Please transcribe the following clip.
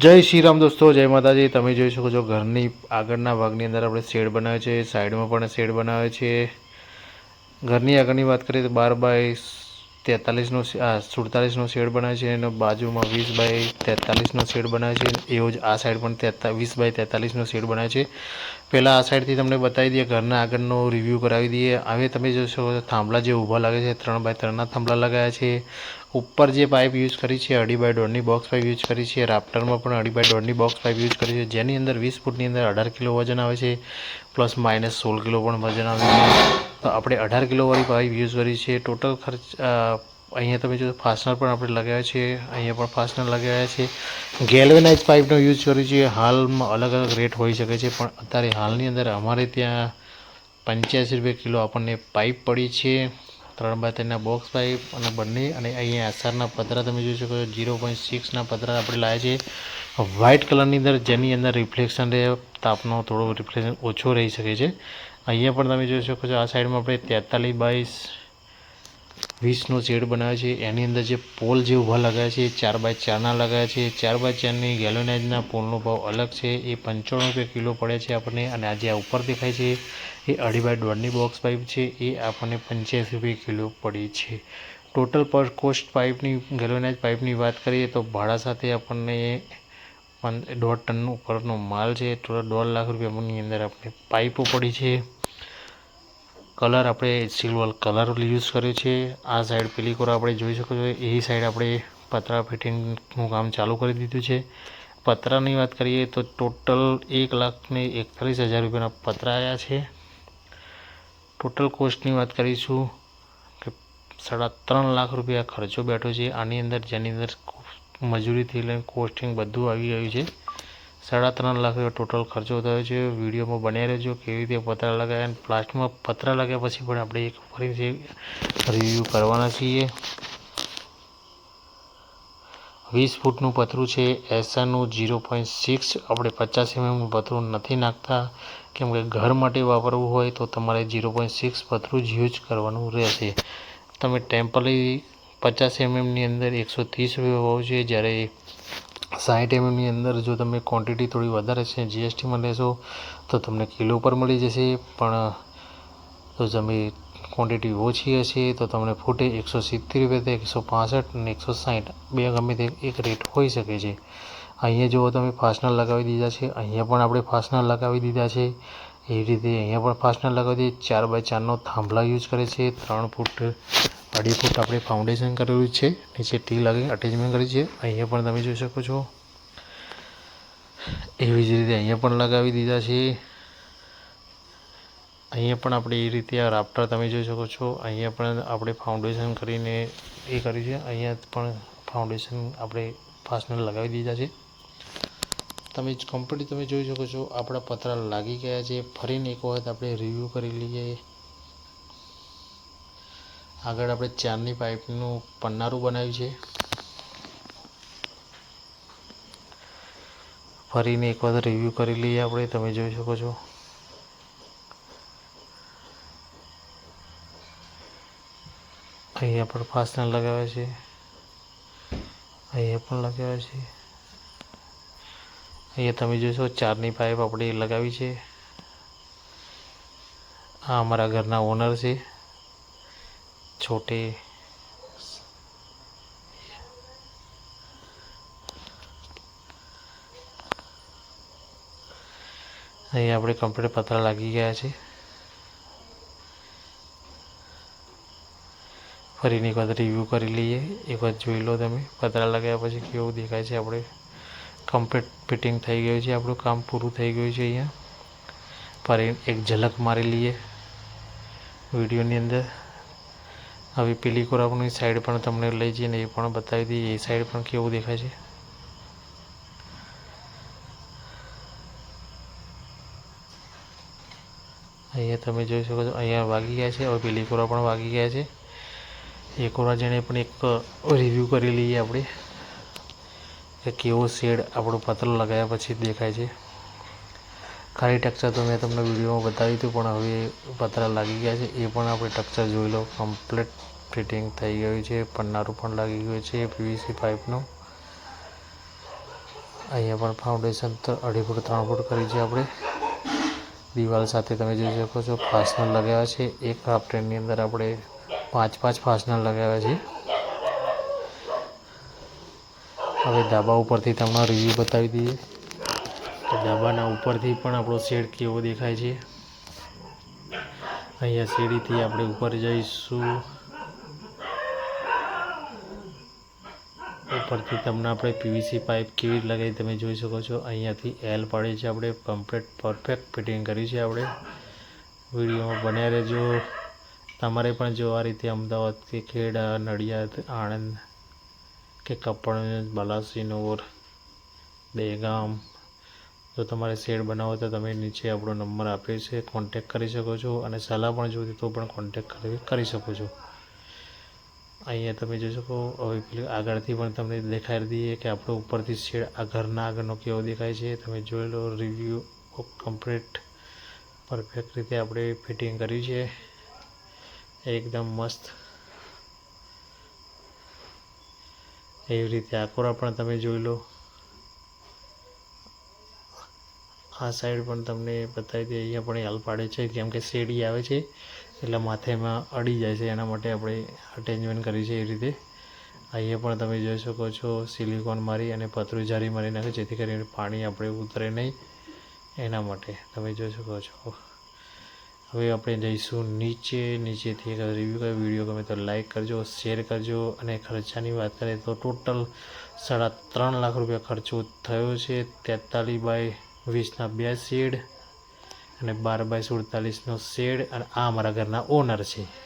જય શ્રી રામ દોસ્તો, જય માતાજી. તમે જોઈ શકો છો ઘરની આગળના ભાગની અંદર આપણે શેડ બનાવે છે. સાઈડમાં પણ શેડ બનાવે છે. ઘરની આગળની વાત કરીએ તો બાર બાય તેતાલીસનો સુડતાલીસનો શેડ બનાવે છે એનો બાજુમાં વીસ બાય તેતાલીસનો શેડ બનાવે છે એવો જ આ સાઈડ પણ તેતા વીસ બાય તેતાલીસનો શેડ બનાવે છે. પહેલાં આ સાઈડથી તમને બતાવી દઈએ, ઘરના આગળનો રિવ્યૂ કરાવી દઈએ. હવે તમે જોશો થાંભલા જે ઊભા લાગે છે, ત્રણ બાય ત્રણના થાંભલા લગાવ્યા છે. ઉપર જે પાઇપ યુઝ કરી છે, અઢી બાય દોઢની બોક્સ પાઇપ યુઝ કરી છે. રાફ્ટરમાં પણ અઢી બાય દોઢની બોક્સ પાઇપ યુઝ કરી છે. જેની અંદર વીસ ફૂટની અંદર અઢાર કિલો વજન આવે છે, પ્લસ માઇનસ સોળ કિલો પણ વજન આવે છે. તો આપણે અઢાર કિલોવાળી પાઇપ યુઝ કરી છે. ટોટલ ખર્ચ અહીંયા તમે જો ફાસ્ટનર પણ આપણે લગાવ્યા છે. અહીંયા પણ ફાસ્ટનર લગાવ્યા છે. ગેલ્વેનાઇઝ પાઇપનો યુઝ કર્યો છે. હાલમાં અલગ અલગ રેટ હોઈ શકે છે, પણ અત્યારે હાલની અંદર અમારે ત્યાં પંચ્યાસી રૂપિયા કિલો આપણને પાઇપ પડી છે. ત્રણ બાય ત્રણના બોક્સ પાઇપ અને બંને, અને અહીંયા આસારના પતરા તમે જોઈ શકો છો. જીરો પોઈન્ટ સિક્સના પતરા આપણે લાવ્યા છે. વ્હાઇટ કલરની અંદર જેની અંદર રિફ્લેક્શન રહે, તાપનો થોડો રિફ્લેક્શન ઓછો રહી શકે છે. અહીંયા પણ તમે જોઈ શકો છો, આ સાઈડમાં આપણે તેતાલીસ બાઈસ વીસનો શેડ બનાવ્યો છે. એની અંદર જે પોલ જે ઊભા લગાવ્યા છે એ ચાર બાય ચારના લગાવ્યા છે. ચાર બાય ચારની ગેલોનાઇઝના પોલનો ભાવ અલગ છે. એ પંચાણું રૂપિયા કિલો પડે છે આપણને. અને આ જે ઉપર દેખાય છે, એ અઢી બાય દોઢની બોક્સ પાઇપ છે. એ આપણને પંચ્યાસી રૂપિયા કિલો પડી છે. ટોટલ પર કોસ્ટ પાઇપની ગેલોનાઇઝ પાઇપની વાત કરીએ તો ભાડા સાથે આપણને દોઢ ટન ઉપરનો માલ છે, થોડા દોઢ લાખ રૂપિયાની અંદર આપણે પાઇપો પડી છે. કલર આપણે સિલ્વર કલર યુઝ કર્યો છે. આ સાઈડ પેલી કોર આપણે જોઈ શકો છો, એ સાઈડ આપણે પતરા ફિટિંગનું કામ ચાલુ કરી દીધું છે. પતરાની વાત કરીએ તો ટોટલ એક લાખને એકતાલીસ હજાર રૂપિયાના પતરા આવ્યા છે. ટોટલ કોસ્ટની વાત કરીશું કે સાડા ત્રણ લાખ રૂપિયા ખર્ચો બેઠો છે. આની અંદર, જેની અંદર મજૂરીથી લઈને કોસ્ટિંગ બધું આવી ગયું છે. સાડા ત્રણ લાખ રૂપિયા ટોટલ ખર્ચો થયો છે. વિડીયોમાં બન્યા રહેજો, કેવી રીતે પતરા લગાવ્યા અને પ્લાસ્ટમાં પતરા લગાવ્યા પછી પણ આપણે એક ફરીથી રિવ્યૂ કરવાના છીએ. વીસ ફૂટનું પતરું છે એસઆરનું જીરો પોઈન્ટ સિક્સ આપણે પચાસ એમએમનું પતરું નથી નાખતા. કેમ કે ઘર માટે વાપરવું હોય તો તમારે જીરો પોઈન્ટ સિક્સ પતરું જ યુઝ કરવાનું રહેશે. તમે ટેમ્પલી પચાસ એમએમની અંદર એકસો ત્રીસ રૂપિયા ભાવ છે જ્યારે સાઠ એમએમની અંદર જો તમે ક્વોન્ટિટી થોડી વધારે છે જીએસટીમાં લેશો, તો તમને કિલો પર મળી જશે. પણ તો તમે ક્વોન્ટિટી ઓછી હશે, તો તમને ફૂટે એકસો સિત્તેર રૂપિયાથી એકસો પાસઠ અને એકસો સાઠ બે ગમે તે એક રેટ હોઈ શકે છે. અહીંયા જુઓ, તમે ફાસ્ટનર લગાવી દીધા છે. અહીંયા પણ આપણે ફાસ્ટનર લગાવી દીધા છે. એવી રીતે અહીંયા પણ ફાસ્ટનર લગાવી દીધી ચાર બાય ચારનો થાંભલા યુઝ કરે છે. ત્રણ ફૂટ અઢી ફૂટ આપણે ફાઉન્ડેશન કરેલું છે. નીચે ટી લાગે અટેચમેન્ટ કરી છે. અહીંયા પણ તમે જોઈ શકો છો. એવી જ રીતે અહીંયા પણ લગાવી દીધા છે. અહીંયા પણ આપણે એ રીતે આ રાફ્ટર તમે જોઈ શકો છો. અહીંયા પણ આપણે ફાઉન્ડેશન કરીને એ કર્યું છે. અહીંયા પણ ફાઉન્ડેશન આપણે ફાસ્ટનર લગાવી દીધા છે. તમે કમ્પ્લીટ તમે જોઈ શકો છો. આપણા પતરા લાગી ગયા છે. ફરીને એક વખત આપણે રિવ્યૂ કરી લઈએ. આગળ આપણે ચારની પાઇપનું પન્નારું બનાવ્યું છે. ફરીને એક વખત રિવ્યૂ કરી લઈએ આપણે, તમે જોઈ શકો છો. અહીંયા પણ ફાસ્ટનર લગાવ્યા છે. અહીંયા પણ લગાવ્યા છે. અહીંયા તમે જોશો ચારની પાઇપ આપણે લગાવી છે. આ અમારા ઘરના ઓનર છે. છોટે અહીંયા આપણે કમ્પ્યુટર પતરા લાગી ગયા છે ફરીને એક વખત રિવ્યૂ કરી લઈએ એક વખત જોઈ લો તમે પતરા લગાવ્યા પછી કેવું દેખાય છે આપણે કમ્પ્લીટ ફિટિંગ થઈ ગયું છે આપણું કામ પૂરું થઈ ગયું છે અહીંયા ફરી એક ઝલક મારી લઈએ વિડીયોની અંદર હવે પેલી કોરાપની સાઈડ પણ તમને લઈ જઈને એ પણ બતાવી દઈએ. એ સાઈડ પણ કેવું દેખાય છે? અહીંયા તમે જોઈ શકો છો, અહીંયા વાગી ગયા છે. હવે પેલી કોરા પણ વાગી ગયા છે. એ કોરા જેને પણ એક રિવ્યૂ કરી લઈએ આપણે કે કેવો શેડ આપણો પતરો લગાવ્યા પછી દેખાય છે. ખાલી ટેક્સચર તો મેં તમને વિડીયોમાં બતાવ્યું હતું, પણ હવે પતરા લાગી ગયા છે. એ પણ આપણે ટેક્સચર જોઈ લો. કમ્પ્લીટ ફિટિંગ થઈ ગયું છે. પન્નારું પણ લાગી ગયું છે. પીવીસી પાઇપનું અહીંયા પણ ફાઉન્ડેશન તો અઢી ફૂટ, ત્રણ ફૂટ કરી છે આપણે. દિવાલ સાથે તમે જોઈ શકો છો ફાસ્ટનર લગાવ્યા છે. એક હાફ ટ્રેનની અંદર આપણે પાંચ પાંચ ફાસ્ટનર લગાવ્યા છે. હવે ધાબા ઉપરથી તમને રિવ્યૂ બતાવી દઈએ. ધાબાના ઉપરથી પણ આપણો શેડ કેવો દેખાય છે. અહીંયા સીડીથી આપણે ઉપર જઈશું. ઉપરથી તમને આપણે પીવીસી પાઇપ કેવી લગાવી તમે જોઈ શકો છો. અહીંયાથી એલ પાડી છે આપણે. કમ્પ્લીટ પરફેક્ટ ફિટિંગ કરી છે આપણે. વિડીયોમાં બન્યા રહેજો. તમારે પણ જો આ રીતે અમદાવાદ કે ખેડા, નડિયાદ, આણંદ કે કપડ બલાસીનોર દહેગામ જો તમારે શેડ બનાવો તો તમે નીચે આપણો નંબર આપ્યો છે કોન્ટેક કરી શકો છો અને સલાહ પણ જોઈતી તો પણ કોન્ટેક કરી કરી શકો છો. અહીંયા તમે જોઈ શકો, હવે પેલી આગળથી પણ તમને દેખાડી દઈએ કે આપણો ઉપરથી શેડ આ ઘરના આગળનો કેવો દેખાય છે. તમે જોઈ લો રિવ્યૂ કમ્પ્લીટ પરફેક્ટ રીતે આપણે ફિટિંગ કર્યું છે. એકદમ મસ્ત. એવી રીતે આકોરા પણ તમે જોઈ લો. આ સાઈડ પણ તમને બતાવી દઈએ. અહીંયા પણ હાલ પાડે છે. કેમ કે શેડી આવે છે, એટલે માથેમાં અડી જાય છે. એના માટે આપણે અટેચમેન્ટ કરી છે એ રીતે. અહીંયા પણ તમે જોઈ શકો છો સિલિકોન મારી અને પતરું જારી મારી નાખે, જેથી કરીને પાણી આપણે ઉતરે નહીં એના માટે. તમે જોઈ શકો છો. હવે આપણે જઈશું નીચે. નીચેથી એક રિવ્યૂ કરો વીડિયો ગમે તો લાઈક કરજો શેર કરજો અને ખર્ચાની વાત કરીએ તો ટોટલ સાડા ત્રણ લાખ રૂપિયા ખર્ચો થયો છે. તેતાલીસ બાય વીસના બે શેડ અને બાર બાય સુડતાલીસનો શેડ અને આ અમારા ઘરના ઓનર છે.